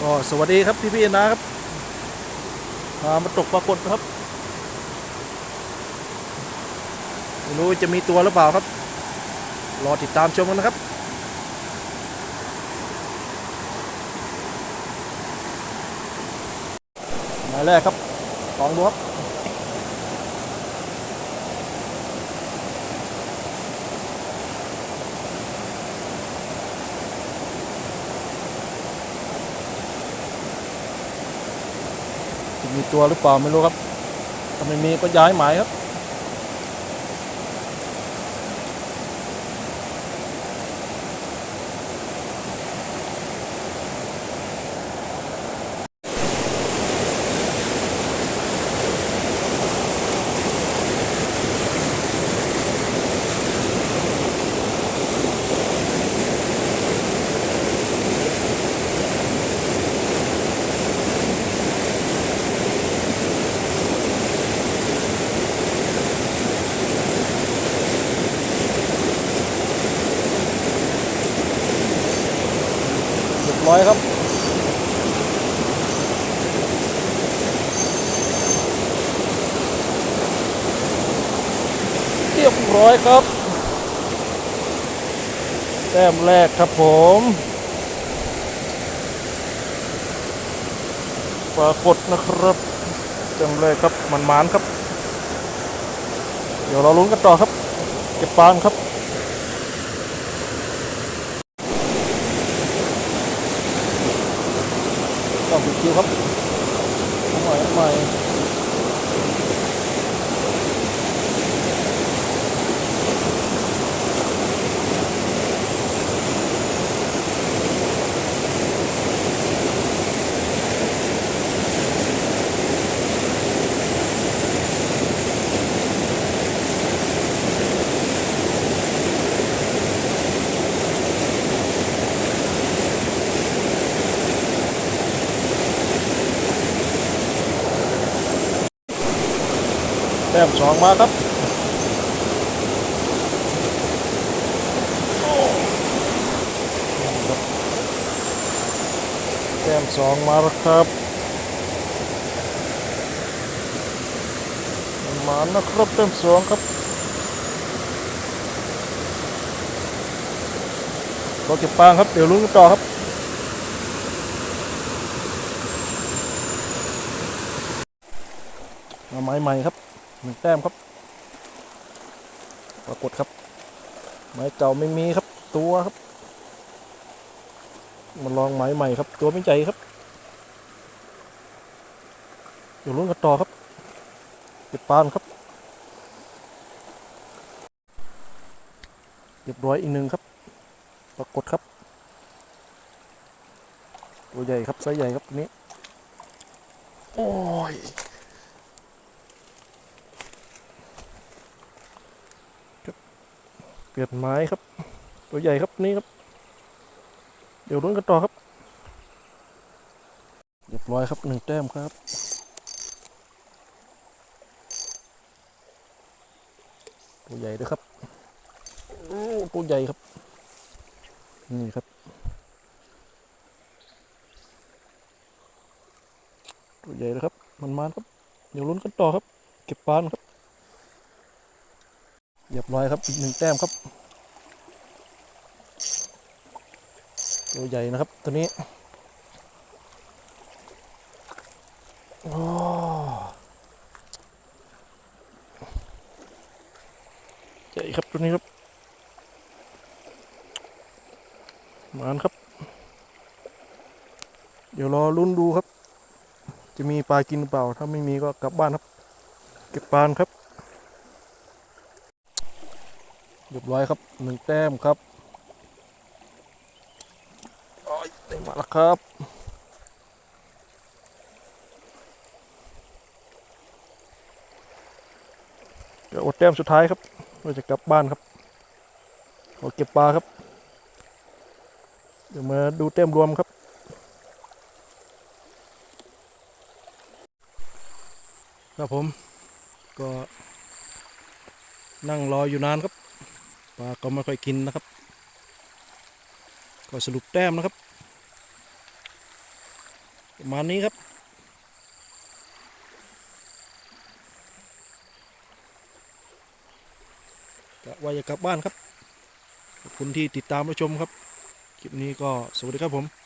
ก็สวัสดีครับพี่พี่ๆนะครับพามาตกปรากฏครับไม่รู้จะมีตัวหรือเปล่าครับ รอติดตามชมกันนะครับหมายแรกครับลองดูครับ จะมีตัวหรือเปล่าไม่รู้ครับถ้าไม่มีก็ย้ายหมายครับ รียบร้อยครับเรียบร้อยครับ แต้มแรกครับผมปรากฏนะครับแต้มแรกครับมันมานครับ เดี๋ยวเราลุ้นกันต่อครับ เก็บปานครับ ต้องปิดคิวครับเอาใหม่เอาใหม่แต้มสองมาครับแต้มสองมาแล้วครับมันมานะครับแต้มสองครับรอเก็บปางครับ เดี๋ยวลุ้นกันต่อครับมาไม้ใหม่ครับ หนึ่งแต้มครับ ปรากฏครับ ไม้เก่าไม่มีครับตัวครับ มาลองไม้ใหม่ครับ ตัวไม่ใจครับเดี๋ยวลุ้นกันต่อครับเก็บปานครับเรียบร้อยอีกหนึ่งครับ ปรากฏครับ ตัวใหญ่ครับไซส์ใหญ่ครับนี้ โอ้ย เปลี่ยนไม้ครับ ตัวใหญ่ครับนี่ครับ เดี๋ยวลุ้นกันต่อครับเรียบร้อยครับหนึ่งแต้มครับ ตัวใหญ่ด้วยครับโอ้ตัวใหญ่ครับ นี่ครับ ตัวใหญ่เลยครับ มันมานครับ เดี๋ยวลุ้นกันต่อครับ เก็บปานครับ เรียบร้อยครับอีกหนึ่งแต้มครับ ตัวใหญ่นะครับตัวนี้โอ้ใหญ่ครับตัวนี้ครับมานครับ เดี๋ยวรอลุ้นดูครับ จะมีปลากินหรือเปล่า ถ้าไม่มีก็กลับบ้านครับ เก็บปลานครับ เรียบร้อยครับหนึ่งแต้มครับโอ้ยได้มาแล้วครับเดี๋ยวอดแต้มสุดท้ายครับเราจะกลับบ้านครับขอเก็บปลาครับ เดี๋ยวมาดูแต้มรวมครับ ครับผมก็นั่งรออยู่นานครับ ปลาก็ไม่ค่อยกินนะครับ ก็สรุปแต้มนะครับประมาณนี้ครับกะว่าจะกลับบ้านครับ ขอบคุณที่ติดตามรับชมครับ คลิปนี้ก็สวัสดีครับผม